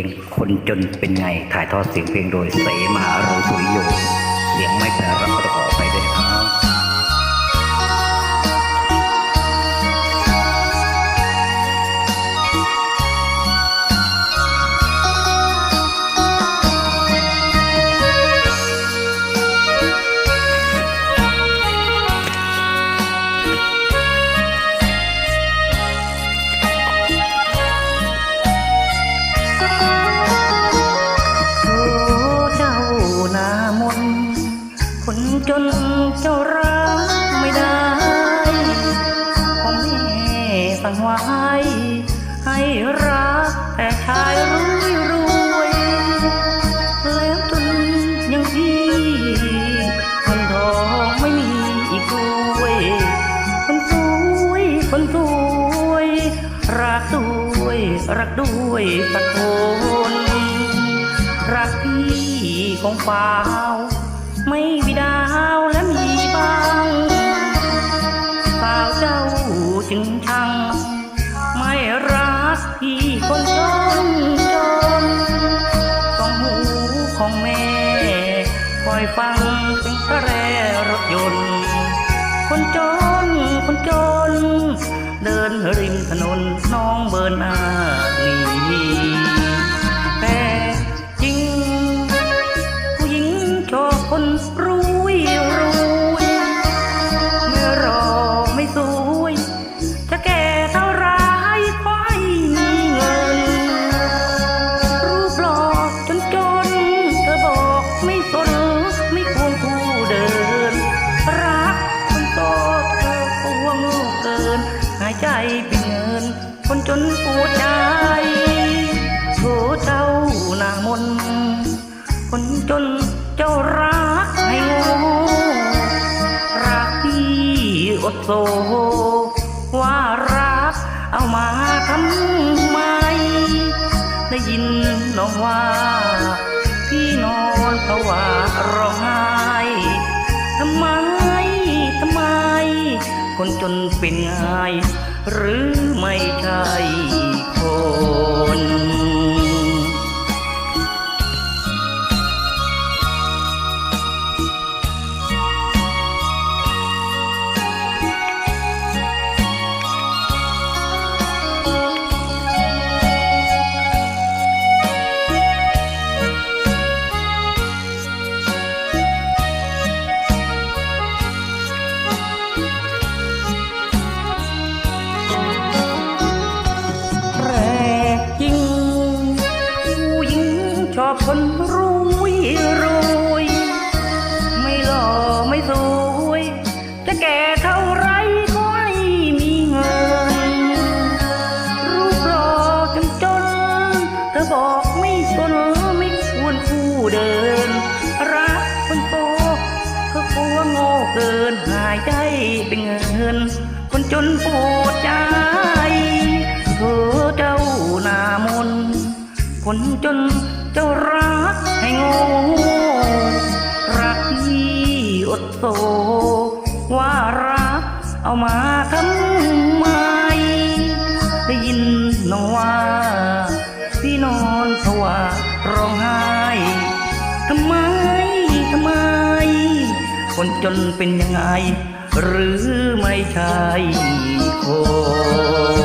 เพลงคนจนเป็นไงถ่ายทอดเสียงเพลงโดยเสมาโรสุริโยเสียงไม่แปรรับก็ต้องขอไปด้ว จนเจ้ารักไม่ได้พ่อแม่สั่งไว้ให้รักแต่ชายรวยรวยแล้วจนยังพี่คนทองไม่มีอีกด้วยคนสวยคนสวยรักด้วยรักด้วยสักคนรักพี่ของเปล่า พี่คนจนจนต้องหูของแม่คอยฟังเสียงกระแรรถยนต์ คนจนคนจน เดินริมถนนน้องเบิร์นอา เป็นเงิน คนจนปวดใจโถเจ้าหน้ามน คนจนเจ้ารักให้โง่รักพี่อดโซว่ารักเอามาทำไม ได้ยินน้องว่า พี่นอนภาวะร้องไห้ทำไม ทำไม คนจนเป็นไง หรือไม่ คนรวยรวยไม่หล่อไม่สวย จะแก่เท่าไรก็ให้มีเงิน รูปหล่อจนจน เธอบอกไม่สนไม่ควรผู้เดิน รักคนโตเธอกลัวโง่เกินหายใจเป็นเงิน คนจนปวดใจ คนจนเจ้ารักให้โง่รักที่อดโซว่ารักเอามาทำไมได้ยินน้องว่า พี่นอนภาวะร้องไห้ทำไมทำไม คนจนเป็นยังไง หรือไม่ใช่คน